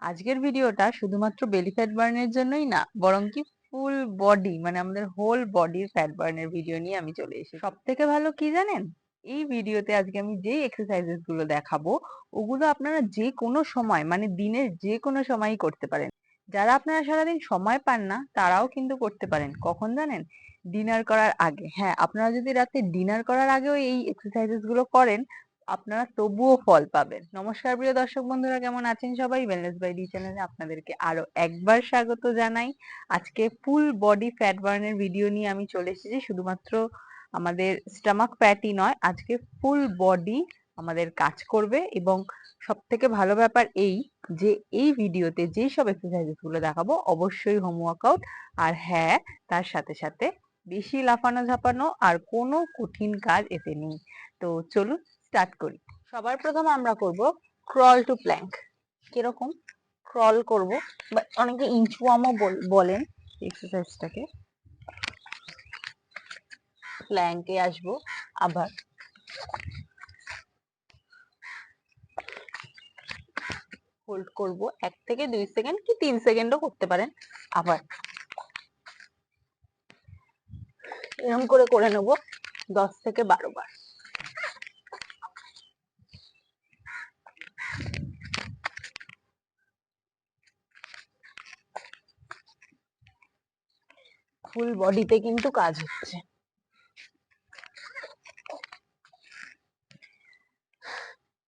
আজকের ভিডিওটা শুধুমাত্র বেলি ফ্যাট বার্নের জন্যই না, বরং কি ফুল বডি মানে আমাদের হোল বডির ফ্যাট বার্নের ভিডিও নিয়ে আমি চলে এসেছি। সব থেকে ভালো কি জানেন? এই ভিডিওতে আজকে আমি যেই এক্সারসাইজেসগুলো দেখাবো, ওগুলো আপনারা যে কোনো সময় মানে দিনের যে কোনো সময়ই করতে পারেন। যারা আপনারা সারাদিন সময় পান না, তারাও কিন্তু করতে পারেন। কখন জানেন? ডিনার করার আগে। হ্যাঁ আপনারা যদি রাতে ডিনার করার আগেও এই এক্সারসাইজেসগুলো করেন আপনারা তবুও ফল পাবেন। নমস্কার প্রিয় দর্শক বন্ধুরা, কেমন আছেন সবাই? ওয়েলনেস বাই ডি চ্যানেলে আপনাদেরকে আরও একবার স্বাগত জানাই। আজকে ফুল বডি ফ্যাট বার্নের ভিডিও নিয়ে আমি চলে এসেছি। শুধুমাত্র আমাদের স্টমাক ফ্যাটই নয়, আজকে ফুল বডি আমাদের কাজ করবে এবং সব থেকে ভালো ব্যাপার এই যে, এই ভিডিওতে যেই সব এক্সারসাইজেসগুলো দেখাবো, অবশ্যই হোম ওয়ার্কআউট আর হ্যাঁ তার সাথে সাথে বেশি লাফানো ঝাপানো আর কোনো কঠিন কাজ এতে নেই। তো চলুন স্টার্ট করি। সবার প্রথম আমরা করব ক্রল টু প্ল্যাঙ্ক কীরকম? ক্রল করব। বা অনেকে ইঞ্চুয়ামও বলেন এক্সারসাইজটাকে প্ল্যাঙ্কে আসব আবার। হোল্ড করব এক থেকে দুই সেকেন্ড কি তিন সেকেন্ডও করতে পারেন আবার। এরকম করে করে নেব দশ থেকে বারো বার। ফুল বডিতে কিন্তু কাজ হচ্ছে।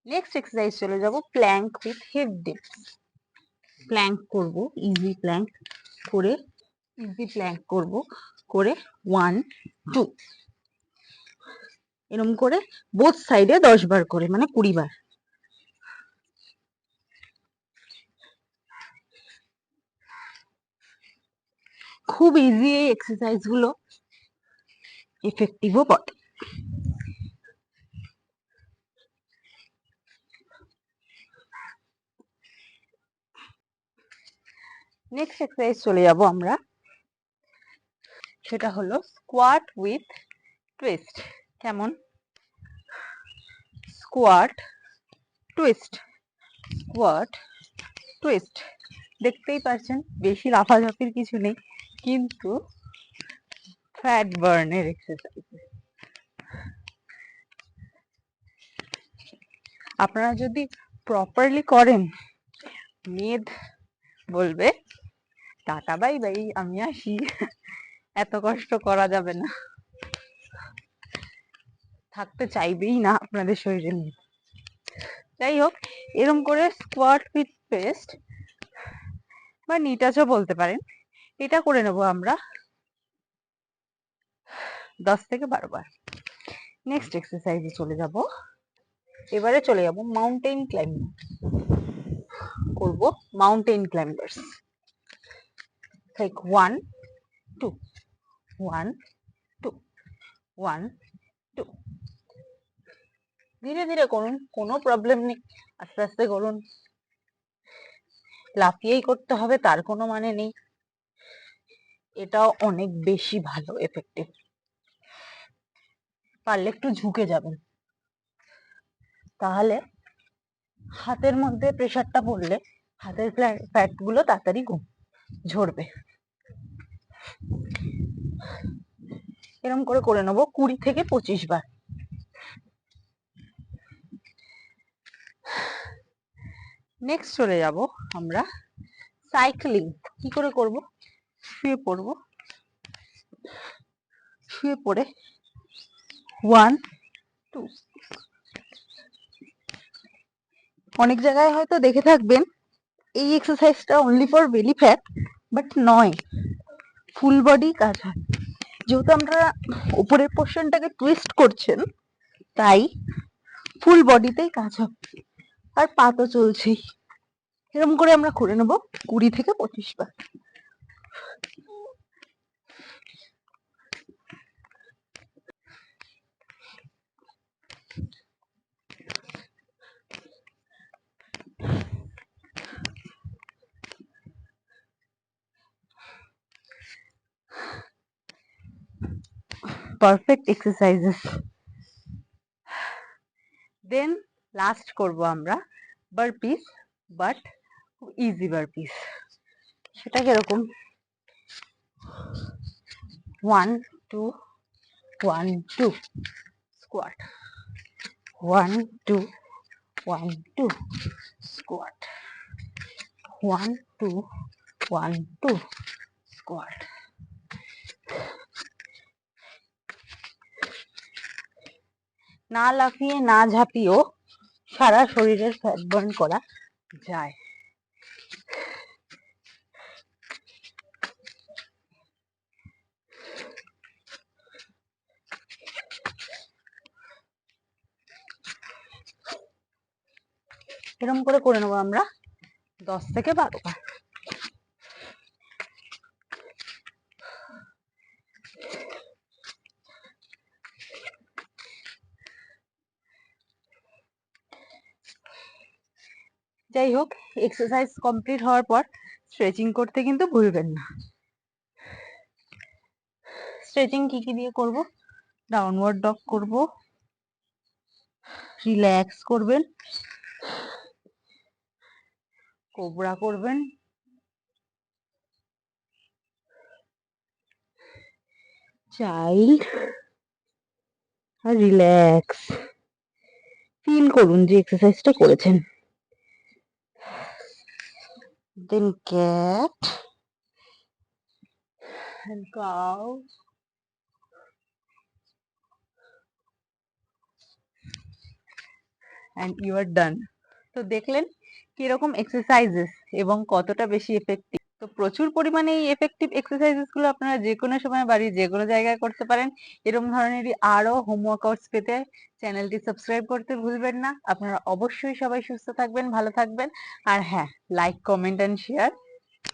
নেক্সট এক্সারসাইজ চলে যাব plank with hip dips plank করব ইজি প্ল্যাঙ্ক করে ইজি প্ল্যাঙ্ক করব করে ওয়ান টু এরম করে বোথ সাইডে দশ বার করে মানে কুড়ি বার। খুব ইজি এই এক্সারসাইজগুলো এফেক্টিভও বটে। নেক্সট এক্সারসাইজ চলে যাব আমরা। সেটা হলো স্কোয়াট উইথ টুইস্ট কেমন? স্কোয়াট টুইস্ট স্কোয়াট টুইস্ট দেখতেই পাচ্ছেন বেশি লাফাঝাপির কিছু নেই। কিন্তু ফ্যাট বার্নের এক্সারসাইজ আপনারা যদি প্রপারলি করেন, মেদ বলবে, টাটা, বাই বাই, আমি আসি। এত কষ্ট করা যাবে না। থাকতে চাইবেই না আপনাদের শরীরে নিয়ে। যাই হোক, এরম করে স্কোয়াট উইথ পেস্ট বা নিটাচও বলতে পারেন। এটা করে নেব আমরা। দশ থেকে বারো বার। নেক্সট এক্সারসাইজে চলে যাব। এবারে চলে যাব মাউন্টেন ক্লাইম্বিং করব। Mountain climbers like one two one two one two ধীরে ধীরে করুন, কোনো প্রবলেম নেই। আস্তে আস্তে করুন। লাফিয়েই করতে হবে, তার কোনো মানে নেই। এটাও অনেক বেশি ভালো এফেক্টিভ পারলে একটু ঝুঁকে যাবেন। তাহলে হাতের মধ্যে প্রেশারটা পড়লে হাতের ফ্যাটগুলো তাড়াতাড়ি ঝরবে। এরকম করে করে নেব কুড়ি থেকে পঁচিশ বার। নেক্সট চলে যাব আমরা সাইক্লিং কি করে করব? শুয়ে পড়ব। শুয়ে পড়ে। ওয়ান টু অনেক জায়গায় হয়তো দেখে থাকবেন, এই এক্সারসাইজটা only for belly fat but নয় ফুল বডি কাজ হয়। যেহেতু আমরা উপরের পোর্শনটাকে টুইস্ট করছেন, তাই ফুল বডিতেই কাজ হবে আর পা তো চলছেই। এরকম করে আমরা করে নেব কুড়ি থেকে পঁচিশ বার। পারফেক্ট এক্সারসাইজেস দেন লাস্ট করব আমরা বারপিস বাট খুব ইজি বারপিস সেটা কীরকম? One two one two squat one two one two squat one two one two squat না লাফিয়ে, না ঝাঁপিয়েও সারা শরীরের ফ্যাট বার্ন করা যায়। এরকম করে করে নেব আমরা দশ থেকে বারো বার। যাই হোক এক্সারসাইজ কমপ্লিট হওয়ার পর স্ট্রেচিং করতে কিন্তু ভুলবেন না। স্ট্রেচিং কি কি দিয়ে করব? ডাউনওয়ার্ড ডগ করব রিল্যাক্স করবেন কোবরা করবেন চাইল্ড আর রিল্যাক্স ফিল করুন যে এক্সারসাইজটা করেছেন। Then cat and cow and you are done. তো দেখলেন কীরকম এক্সারসাইজেস এবং কতটা বেশি এফেক্টিভ তো প্রচুর পরিমাণে এই এফেক্টিভ এক্সারসাইজেসগুলো আপনারা যে কোনো সময় বাড়ির যে কোনো জায়গায় করতে পারেন। এরকম ধরনেরই আরও হোম ওয়ার্কআউটস পেতে চ্যানেলটি সাবস্ক্রাইব করতে ভুলবেন না। আপনারা অবশ্যই সবাই সুস্থ থাকবেন, ভালো থাকবেন। আর হ্যাঁ লাইক কমেন্ট এন্ড শেয়ার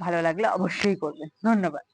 ভালো লাগলে অবশ্যই করবেন। ধন্যবাদ।